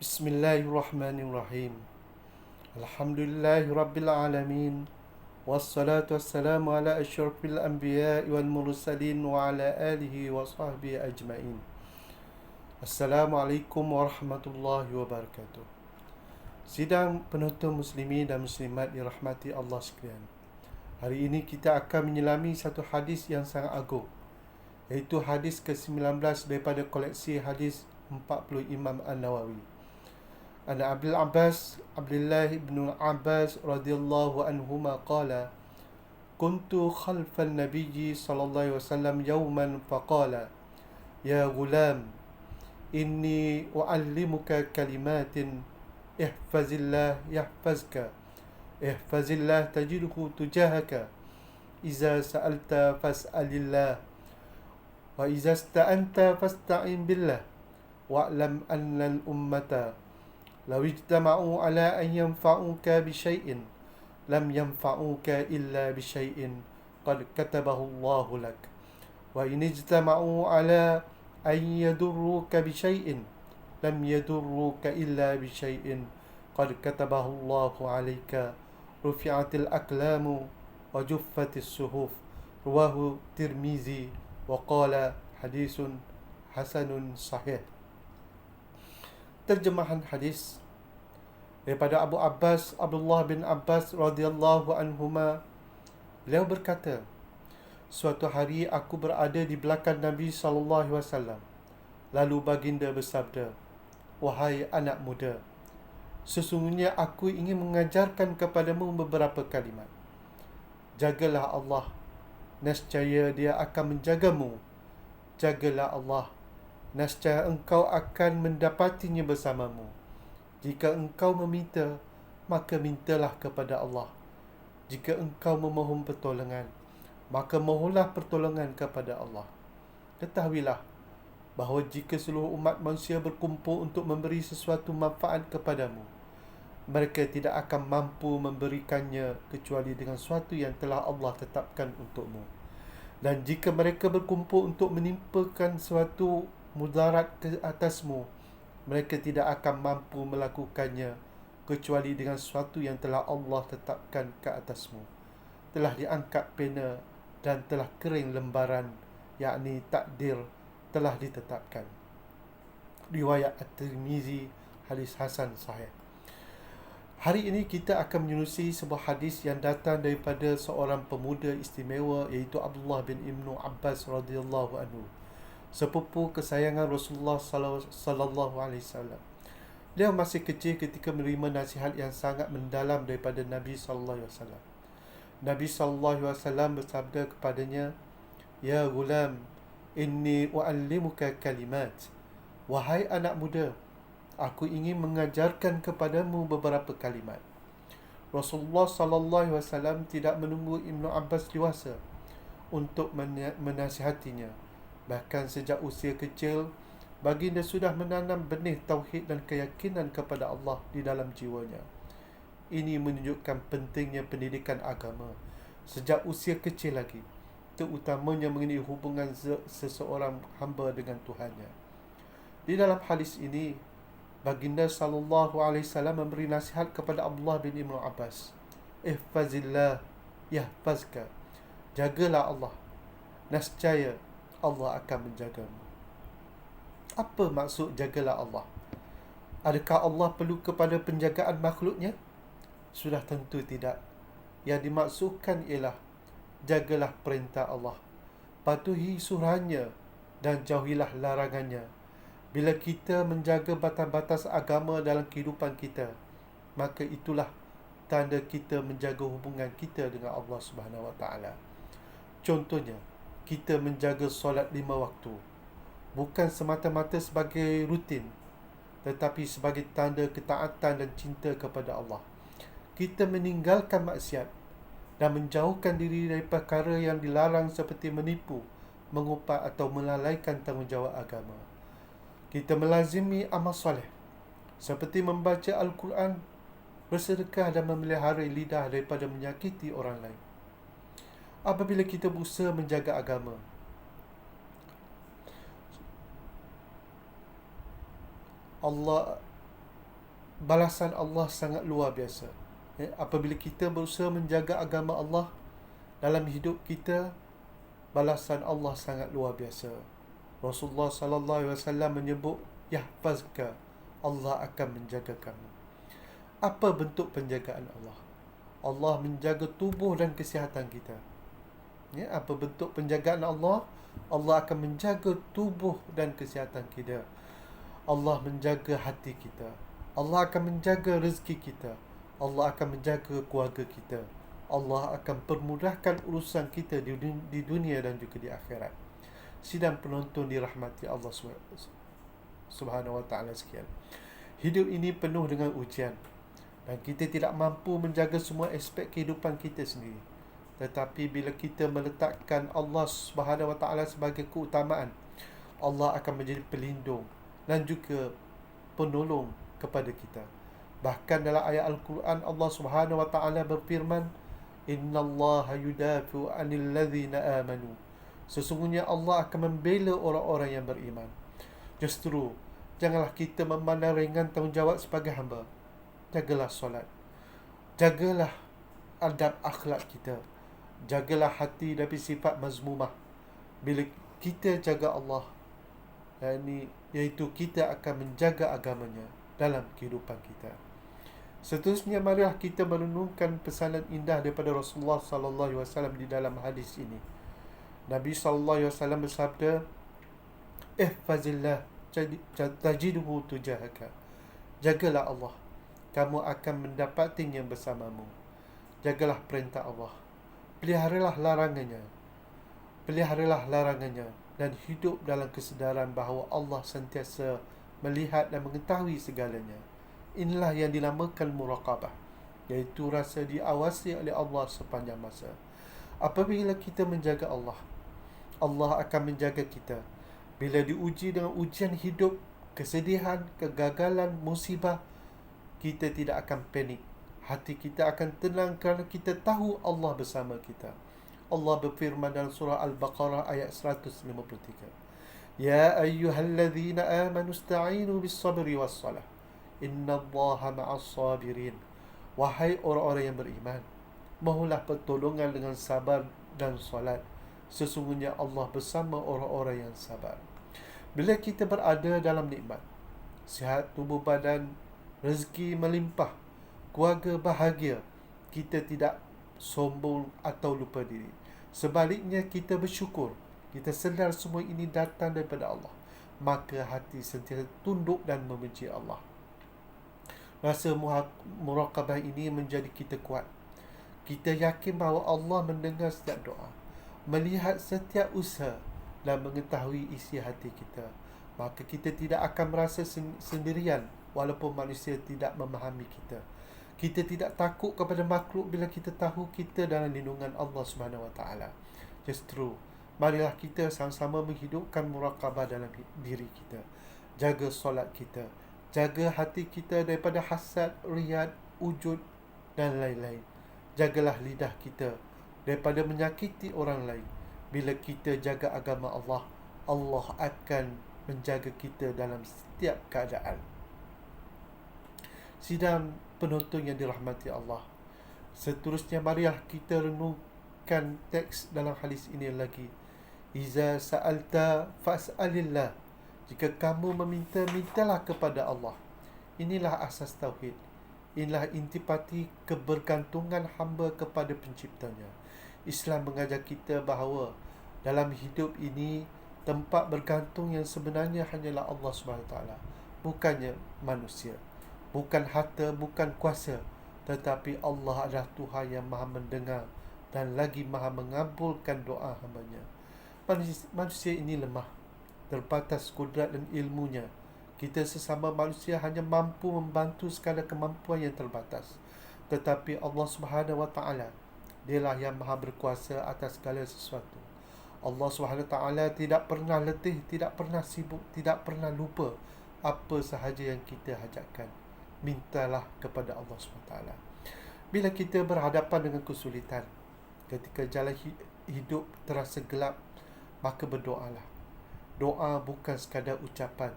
Bismillahirrahmanirrahim. Alhamdulillah Rabbil Alamin. Wassalatu wassalamu ala asyrafil anbiya wal mursalin wa ala alihi wa sahbihi ajma'in. Assalamualaikum warahmatullahi wabarakatuh. Sidang penonton muslimin dan muslimat dirahmati Allah sekalian. Hari ini kita akan menyelami satu hadis yang sangat agung. Iaitu hadis ke-19 daripada koleksi hadis 40 Imam An-Nawawi. عن عبد العباس عبد الله بن عباس رضي الله عنهما قال كنت خلف النبي صلى الله عليه وسلم يوما فقال يا غلام إني أعلمك كلمات احفظ الله يحفظك احفظ الله تجده تجاهك إذا سألت فاسأل الله وإذا استعنت فاستعن بالله واعلم أن الأمة لو اجتمعوا على أن ينفعوك بشيء لم ينفعوك إلا بشيء قد كتبه الله لك. وإن اجتمعوا على أن يضروك بشيء لم يضروك إلا بشيء قد كتبه الله عليك. رفعت الأقلام وجفت الصحف رواه الترمذي وقال حديث حسن صحيح. Terjemahan hadis daripada Abu Abbas Abdullah bin Abbas radhiyallahu anhuma. Beliau berkata suatu hari aku berada di belakang Nabi sallallahu alaihi wasallam. Lalu baginda bersabda wahai anak muda sesungguhnya aku ingin mengajarkan kepadamu beberapa kalimat. Jagalah Allah nescaya dia akan menjagamu. Jagalah Allah Nascaya engkau akan mendapatinya bersamamu. Jika engkau meminta, maka mintalah kepada Allah. Jika engkau memohon pertolongan, maka mohonlah pertolongan kepada Allah. Ketahuilah bahawa jika seluruh umat manusia berkumpul untuk memberi sesuatu manfaat kepadamu, mereka tidak akan mampu memberikannya kecuali dengan sesuatu yang telah Allah tetapkan untukmu. Dan jika mereka berkumpul untuk menimpakan sesuatu mudarat ke atasmu mereka tidak akan mampu melakukannya kecuali dengan sesuatu yang telah Allah tetapkan ke atasmu. Telah diangkat pena dan telah kering lembaran yakni takdir telah ditetapkan. Riwayat at-Tirmizi hadis hasan sahih. Hari ini kita akan menyususi sebuah hadis yang datang daripada seorang pemuda istimewa iaitu Abdullah bin Ibnu Abbas radhiyallahu anhu sepupu kesayangan Rasulullah sallallahu alaihi wasallam. Dia masih kecil ketika menerima nasihat yang sangat mendalam daripada Nabi sallallahu alaihi wasallam. Nabi sallallahu alaihi wasallam bersabda kepadanya, "Ya gulam, inni uallimuka kalimat." Wahai anak muda, aku ingin mengajarkan kepadamu beberapa kalimat. Rasulullah sallallahu alaihi wasallam tidak menunggu Ibnu Abbas dewasa untuk menasihatinya. Bahkan sejak usia kecil, baginda sudah menanam benih tauhid dan keyakinan kepada Allah di dalam jiwanya. Ini menunjukkan pentingnya pendidikan agama sejak usia kecil lagi, terutamanya mengenai hubungan seseorang hamba dengan Tuhannya. Di dalam hadis ini, baginda sallallahu alaihi wasallam memberi nasihat kepada Abdullah bin Ibn Abbas. Ihfazillah yahfazka. Jagalah Allah. Nascaya Allah akan menjagamu. Apa maksud jagalah Allah? Adakah Allah perlu kepada penjagaan makhluknya? Sudah tentu tidak. Yang dimaksudkan ialah jagalah perintah Allah. Patuhi suruhannya dan jauhilah larangannya. Bila kita menjaga batas-batas agama dalam kehidupan kita, maka itulah tanda kita menjaga hubungan kita dengan Allah Subhanahu Wa Taala. Contohnya, kita menjaga solat lima waktu. Bukan semata-mata sebagai rutin tetapi sebagai tanda ketaatan dan cinta kepada Allah. Kita meninggalkan maksiat dan menjauhkan diri dari perkara yang dilarang seperti menipu mengupat atau melalaikan tanggungjawab agama. Kita melazimi amal soleh seperti membaca Al-Quran bersedekah dan memelihara lidah daripada menyakiti orang lain apabila kita berusaha menjaga agama. Allah balasan Allah sangat luar biasa. Ya, apabila kita berusaha menjaga agama Allah dalam hidup kita, balasan Allah sangat luar biasa. Rasulullah sallallahu alaihi wasallam menyebut yahfazka Allah akan menjaga kamu. Apa bentuk penjagaan Allah? Allah menjaga tubuh dan kesihatan kita. Ya, apa bentuk penjagaan Allah? Allah akan menjaga tubuh dan kesihatan kita. Allah menjaga hati kita. Allah akan menjaga rezeki kita. Allah akan menjaga keluarga kita. Allah akan permudahkan urusan kita di dunia dan juga di akhirat. Sidang penonton dirahmati Allah Subhanahu wa taala sekian. Hidup ini penuh dengan ujian dan kita tidak mampu menjaga semua aspek kehidupan kita sendiri. Tetapi bila kita meletakkan Allah Subhanahu wa taala sebagai keutamaan, Allah akan menjadi pelindung dan juga penolong kepada kita. Bahkan dalam ayat Al-Quran Allah Subhanahu wa taala berfirman, "Innallaha yudafi'u 'anil ladzina amanu." Sesungguhnya Allah akan membela orang-orang yang beriman. Justru janganlah kita memandang ringan tanggungjawab sebagai hamba. Jagalah solat. Jagalah adab akhlak kita. Jagalah hati dari sifat mazmumah. Bila kita jaga Allah, ini iaitu kita akan menjaga agamanya dalam kehidupan kita. Seterusnya marilah kita merenungkan pesanan indah daripada Rasulullah sallallahu alaihi wasallam di dalam hadis ini. Nabi sallallahu alaihi wasallam bersabda, "Ihfazillah tajiduhu tujahaka." Jagalah Allah, kamu akan mendapatinya bersamamu. Jagalah perintah Allah. Peliharalah larangannya. Peliharalah larangannya dan hidup dalam kesedaran bahawa Allah sentiasa melihat dan mengetahui segalanya. Inilah yang dinamakan muraqabah, iaitu rasa diawasi oleh Allah sepanjang masa. Apabila kita menjaga Allah, Allah akan menjaga kita. Bila diuji dengan ujian hidup, kesedihan, kegagalan, musibah, kita tidak akan panik hati kita akan tenang kerana kita tahu Allah bersama kita. Allah berfirman dalam surah Al-Baqarah ayat 153. Ya ayyuhallazina amanu ista'inu bis-sabri was-salah. Innallaha ma'as sabirin. Wahai orang-orang yang beriman, mohonlah pertolongan dengan sabar dan solat. Sesungguhnya Allah bersama orang-orang yang sabar. Bila kita berada dalam nikmat, sihat tubuh badan, rezeki melimpah, Keluarga bahagia Kita tidak sombong atau lupa diri. Sebaliknya kita bersyukur. Kita sedar semua ini datang daripada Allah. Maka hati sentiasa tunduk dan membenci Allah. Rasa muraqabah ini menjadi kita kuat. Kita yakin bahawa Allah mendengar setiap doa melihat setiap usaha dan mengetahui isi hati kita. Maka kita tidak akan merasa sendirian walaupun manusia tidak memahami kita kita tidak takut kepada makhluk bila kita tahu kita dalam lindungan Allah Subhanahu Wa Taala justru Marilah kita sama-sama menghidupkan muraqabah dalam diri kita. Jaga solat kita. Jaga hati kita daripada hasad, riyad, ujud dan lain-lain. Jagalah lidah kita daripada menyakiti orang lain. Bila kita jaga agama Allah, Allah akan menjaga kita dalam setiap keadaan. Sidang penonton yang dirahmati Allah. Seterusnya marilah kita renungkan teks dalam hadis ini lagi. Iza sa'alta fas'alillah. Jika kamu meminta, mintalah kepada Allah. Inilah asas tauhid. Inilah intipati kebergantungan hamba kepada penciptanya. Islam mengajar kita bahawa dalam hidup ini tempat bergantung yang sebenarnya hanyalah Allah SWT. Bukannya manusia. Bukan harta, bukan kuasa. Tetapi Allah adalah Tuhan yang maha mendengar dan lagi maha mengabulkan doa hambanya. Manusia ini lemah terbatas kudrat dan ilmunya. Kita sesama manusia hanya mampu membantu sekadar kemampuan yang terbatas. Tetapi Allah Subhanahu wa taala dialah yang maha berkuasa atas segala sesuatu. Allah Subhanahu wa taala tidak pernah letih tidak pernah sibuk tidak pernah lupa apa sahaja yang kita hajatkan mintalah kepada Allah taala bila kita berhadapan dengan kesulitan ketika jalan hidup terasa gelap maka berdoalah. Doa bukan sekadar ucapan,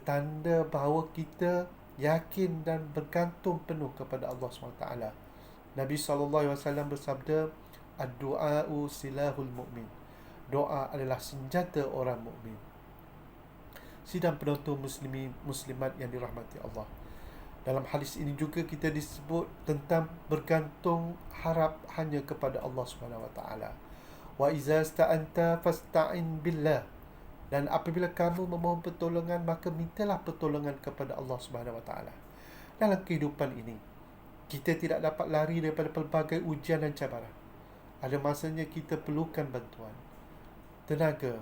tanda bahawa kita yakin dan bergantung penuh kepada Allah SWT. Nabi SAW bersabda, Ad-du'a'u silahul mu'min. Doa adalah senjata orang mukmin. Sidang penonton muslimi muslimat yang dirahmati Allah. Dalam hadis ini juga kita disebut tentang bergantung harap hanya kepada Allah Subhanahu Wa Taala. Wa iza sta'anta fasta'in billah. Dan apabila kamu memohon pertolongan maka mintalah pertolongan kepada Allah Subhanahu Wa Taala. Dalam kehidupan ini kita tidak dapat lari daripada pelbagai ujian dan cabaran. Ada masanya kita perlukan bantuan tenaga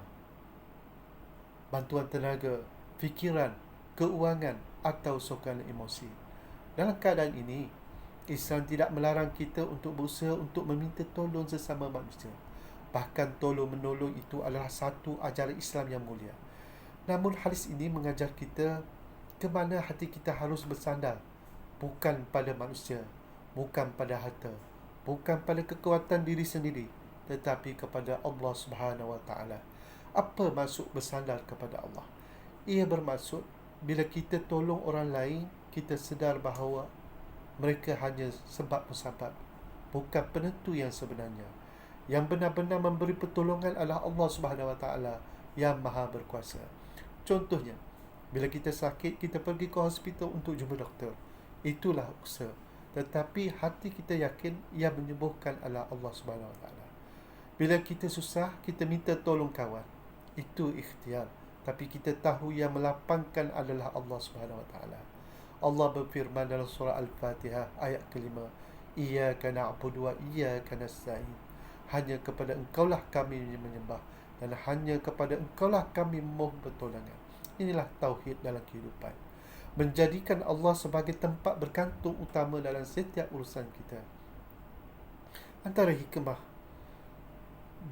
bantuan tenaga, fikiran, keuangan atau sokongan emosi. Dalam keadaan ini, Islam tidak melarang kita untuk berusaha untuk meminta tolong sesama manusia. Bahkan tolong menolong itu adalah satu ajaran Islam yang mulia. Namun hadis ini mengajar kita ke mana hati kita harus bersandar bukan pada manusia, bukan pada harta, bukan pada kekuatan diri sendiri, tetapi kepada Allah Subhanahu Wa Taala. Apa maksud bersandar kepada Allah? Ia bermaksud bila kita tolong orang lain, kita sedar bahawa mereka hanya sebab musabab, bukan penentu yang sebenarnya. Yang benar-benar memberi pertolongan adalah Allah Subhanahu Wa Taala yang Maha Berkuasa. Contohnya, bila kita sakit, kita pergi ke hospital untuk jumpa doktor. Itulah usaha. Tetapi hati kita yakin yang menyembuhkan adalah Allah Subhanahu Wa Taala. Bila kita susah, kita minta tolong kawan itu ikhtiar tapi kita tahu yang melapangkan adalah Allah Subhanahu wa taala. Allah berfirman dalam surah al-Fatihah ayat kelima iyyaka na'budu wa iyyaka nasta'in. Hanya kepada engkaulah kami menyembah dan hanya kepada engkaulah kami memohon pertolongan. Inilah tauhid dalam kehidupan. Menjadikan Allah sebagai tempat bergantung utama dalam setiap urusan kita. Antara hikmah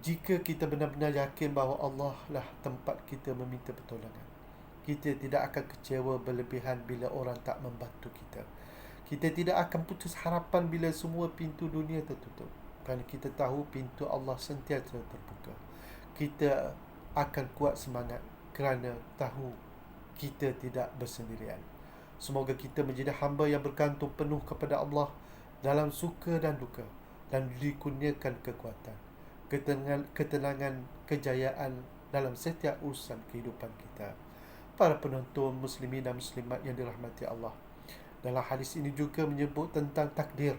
jika kita benar-benar yakin bahawa Allah lah tempat kita meminta pertolongan kita tidak akan kecewa berlebihan bila orang tak membantu kita. Kita tidak akan putus harapan bila semua pintu dunia tertutup kerana kita tahu pintu Allah sentiasa terbuka. Kita akan kuat semangat kerana tahu kita tidak bersendirian. Semoga kita menjadi hamba yang bergantung penuh kepada Allah dalam suka dan duka dan dikurniakan kekuatan ketenangan, ketenangan kejayaan dalam setiap urusan kehidupan kita. Para penonton muslimin dan muslimat yang dirahmati Allah. Dalam hadis ini juga menyebut tentang takdir.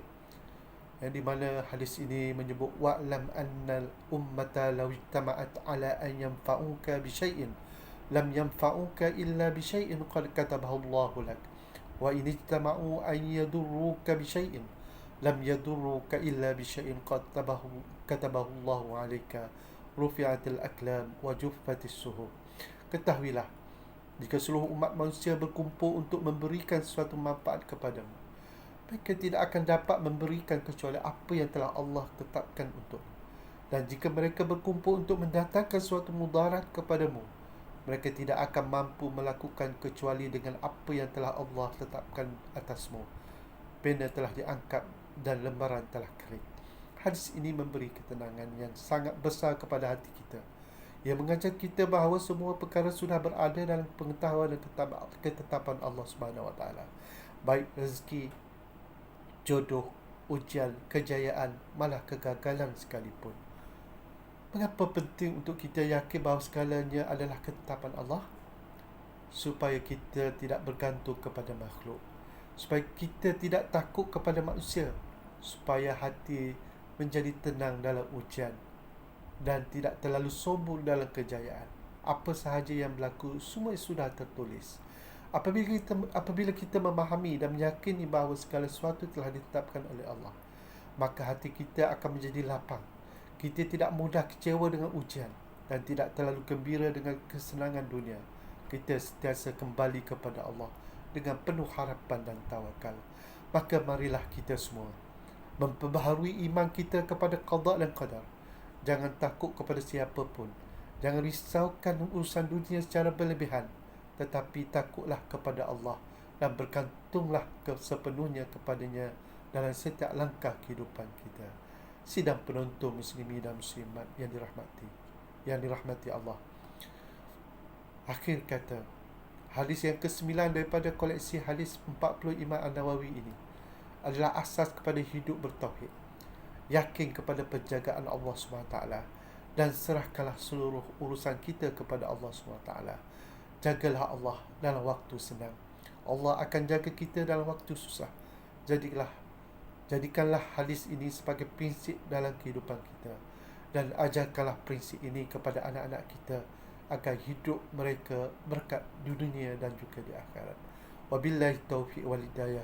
Yang di mana hadis ini menyebut wa'lam annal ummata law ijtama'at ala an yanfa'uka bi syai'in lam yanfa'uka illa bi syai'in qad katabahu Allah lak. Wa in ijtama'u an yadurruka bi syai'in lam yadurruka illa bi syai'in qad Allah alaika rufi'atil aklam wa juffatis suhub ketahuilah jika seluruh umat manusia berkumpul untuk memberikan sesuatu manfaat kepadamu mereka tidak akan dapat memberikan kecuali apa yang telah Allah tetapkan untuk dan jika mereka berkumpul untuk mendatangkan suatu mudarat kepadamu mereka tidak akan mampu melakukan kecuali dengan apa yang telah Allah tetapkan atasmu. Pena telah diangkat dan lembaran telah kering hadis ini memberi ketenangan yang sangat besar kepada hati kita. Ia mengajar kita bahawa semua perkara sudah berada dalam pengetahuan dan ketetapan Allah Subhanahu Wa Taala. Baik rezeki, jodoh, ujian, kejayaan, malah kegagalan sekalipun. Mengapa penting untuk kita yakin bahawa segalanya adalah ketetapan Allah? Supaya kita tidak bergantung kepada makhluk. Supaya kita tidak takut kepada manusia. Supaya hati menjadi tenang dalam ujian dan tidak terlalu sombong dalam kejayaan. Apa sahaja yang berlaku semua sudah tertulis. Apabila kita apabila kita memahami dan meyakini bahawa segala sesuatu telah ditetapkan oleh Allah, maka hati kita akan menjadi lapang. Kita tidak mudah kecewa dengan ujian dan tidak terlalu gembira dengan kesenangan dunia. Kita sentiasa kembali kepada Allah dengan penuh harapan dan tawakal. Maka marilah kita semua memperbaharui iman kita kepada qada dan qadar. Jangan takut kepada siapa pun. Jangan risaukan urusan dunia secara berlebihan. Tetapi takutlah kepada Allah dan bergantunglah ke sepenuhnya kepadanya dalam setiap langkah kehidupan kita. Sidang penonton muslimi dan muslimat yang dirahmati. Yang dirahmati Allah. Akhir kata, Hadis yang ke-9 daripada koleksi hadis 40 Imam An-Nawawi ini adalah asas kepada hidup bertauhid. Yakin kepada penjagaan Allah SWT dan serahkanlah seluruh urusan kita kepada Allah SWT. Jagalah Allah dalam waktu senang. Allah akan jaga kita dalam waktu susah. Jadilah jadikanlah hadis ini sebagai prinsip dalam kehidupan kita dan ajarkanlah prinsip ini kepada anak-anak kita agar hidup mereka berkat di dunia dan juga di akhirat. Wabillahi taufiq wal hidayah.